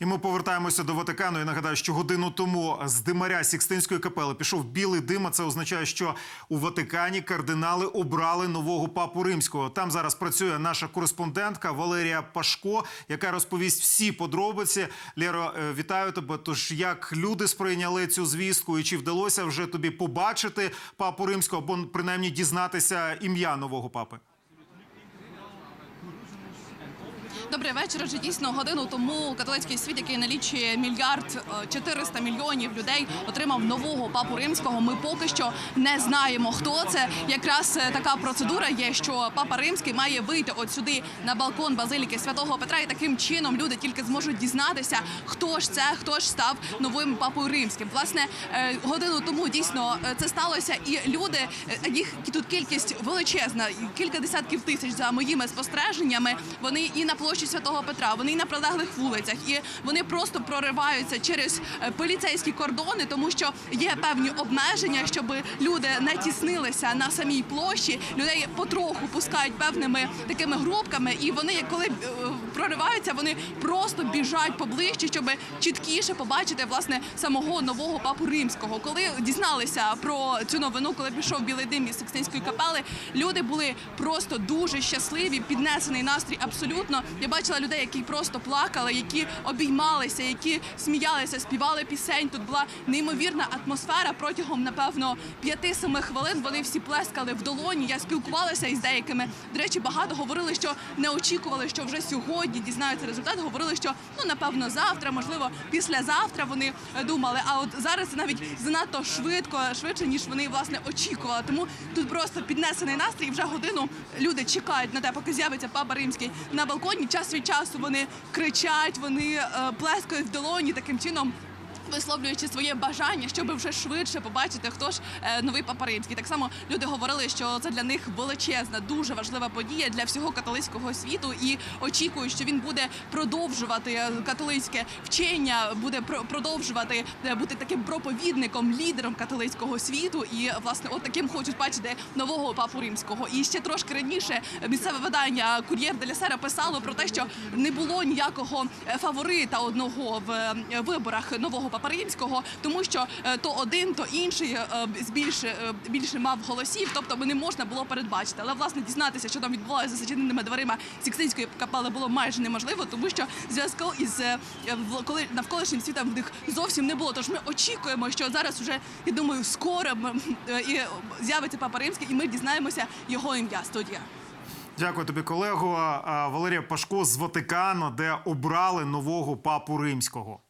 І ми повертаємося до Ватикану. І нагадаю, що годину тому з димаря Сікстинської капели пішов білий дим. а Це означає, що у Ватикані кардинали обрали нового папу римського. Там зараз працює наша кореспондентка Валерія Пашко, яка розповість всі подробиці. Лєро, е, вітаю тебе. Тож як люди сприйняли цю звістку, і чи вдалося вже тобі побачити папу римського або принаймні дізнатися ім'я нового папи? Добрий вечір. Вже дійсно годину тому католицький світ, який налічує мільярд е, 400 мільйонів людей, отримав нового папу римського. Ми поки що не знаємо, хто це. Якраз е, така процедура є, що папа римський має вийти от сюди на балкон базиліки святого Петра, і таким чином люди тільки зможуть дізнатися, хто ж це, хто ж став новим папою римським. Власне, е, годину тому дійсно е, це сталося, і люди е, їх тут кількість величезна, кілька десятків тисяч за моїми спостереженнями. Вони і на площі Святого Петра, вони на прилеглих вулицях, і вони просто прориваються через е, поліцейські кордони, тому що є певні обмеження, щоб люди не тіснилися на самій площі. Людей потроху пускають певними такими групками, і вони, коли е, прориваються, вони просто біжать поближче, щоб чіткіше побачити власне самого нового папу римського. Коли дізналися про цю новину, коли пішов білий дим із Сикстинської капели, люди були просто дуже щасливі, піднесений настрій абсолютно. Бачила людей, які просто плакали, які обіймалися, які сміялися, співали пісень. Тут була неймовірна атмосфера протягом, напевно, 5-7 хвилин. Вони всі плескали в долоні. Я спілкувалася із деякими. До речі, багато говорили, що не очікували, що вже сьогодні дізнаються результат. Говорили, що ну напевно завтра, можливо, післязавтра вони е, думали. А от зараз навіть занадто швидко, швидше ніж вони власне очікували. Тому тут просто піднесений настрій. Вже годину люди чекають на те, поки з'явиться папа римський на балконі. Час від часу вони кричать, вони е, плескають в долоні таким чином. Висловлюючи своє бажання, щоб вже швидше побачити, хто ж е, новий папа римський. Так само люди говорили, що це для них величезна, дуже важлива подія для всього католицького світу, і очікують, що він буде продовжувати е, католицьке вчення, буде про- продовжувати е, бути таким проповідником, лідером католицького світу. І власне, от таким хочуть бачити нового папу римського. І ще трошки раніше місцеве видання Кур'єр де Сера писало про те, що не було ніякого фаворита одного в виборах нового папа римського, тому що е, то один, то інший е, більше е, більше мав голосів, тобто не можна було передбачити. Але власне дізнатися, що там відбувалося за зачиненими дверима Сікстинської капели, було майже неможливо, тому що зв'язку із коли навколишнім світом в них зовсім не було. Тож ми очікуємо, що зараз уже я думаю, скоро і з'явиться папа римський, і ми дізнаємося його ім'я. Студія. Дякую тобі, колего. Валерія Пашко з Ватикану, де обрали нового папу римського.